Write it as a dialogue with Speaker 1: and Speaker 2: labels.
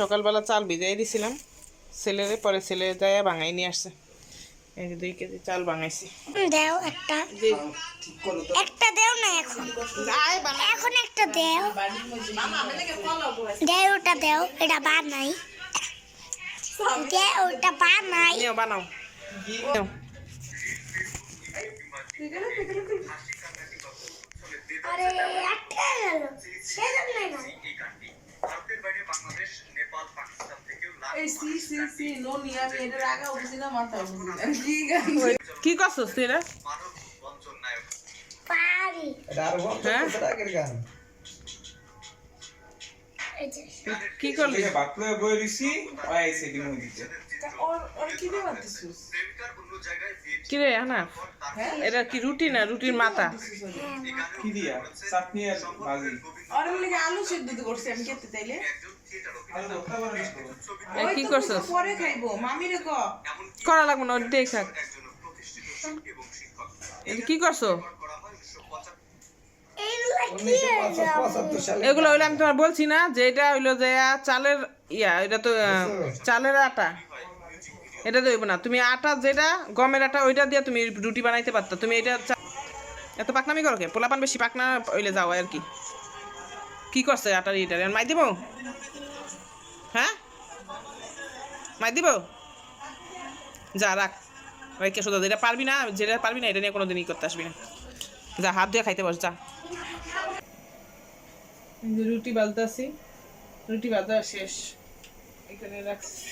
Speaker 1: সকালবেলা চাল ভিজাই দিছিলাম। ছেলেরে পরে ছেলে যায় ভাঙাই নিয়ে আসছে। এই যে দুই কেজি চাল বাঙাইছি
Speaker 2: দেও একটা। একটা দেও না এখন। এখন একটা দেও। দেও ওটা দেও এটা বানাই। দেও ওটা বানাই।
Speaker 1: নিও বানাও। নিও।
Speaker 2: আরে একটা গেল। সেজন্য না।
Speaker 3: কি
Speaker 1: করছস তুই
Speaker 2: পারি।
Speaker 1: হ্যাঁ? কি করলি?
Speaker 4: বাতলে বই দিছি দিতে
Speaker 3: ওর ওর কি
Speaker 1: রে হানা এটা কি রুটি না? রুটির মাথা?
Speaker 4: কি দিয়া? চাটনি আর ভাজি।
Speaker 3: ওর বলে আলু সিদ্ধ করছি আমি খেতে চাইলে।
Speaker 1: কি করছস?
Speaker 3: পরে খাইবো মামিরে ক।
Speaker 1: করা লাগবে না দেখ থাক। কি করছ? এগুলো হইল আমি তোমার বলছি না যে এটা হইল যে চালের ইয়া এটা তো চালের আটা। এটা তো হইব না। তুমি আটা যেটা গমের আটা ওইটা দিয়ে তুমি রুটি বানাইতে পারতো। তুমি এটা চা- এত পাকনামি করো কে? পোলাপান বেশি পাকনা হইলে যাও আর কি। কি করছে আটার ইটার মাই দিব? হ্যাঁ? মাই দিব? যা, রাখ। রেখে শুধু এটা পারবি না? যেটা পারবি না, এটা নিয়ে কোনো দিনই করতে আসবি না। যা, হাত ধুয়ে খাইতে বস, যা। রুটি বালতাছি। রুটি বাজা শেষ। এখানে রাখছি।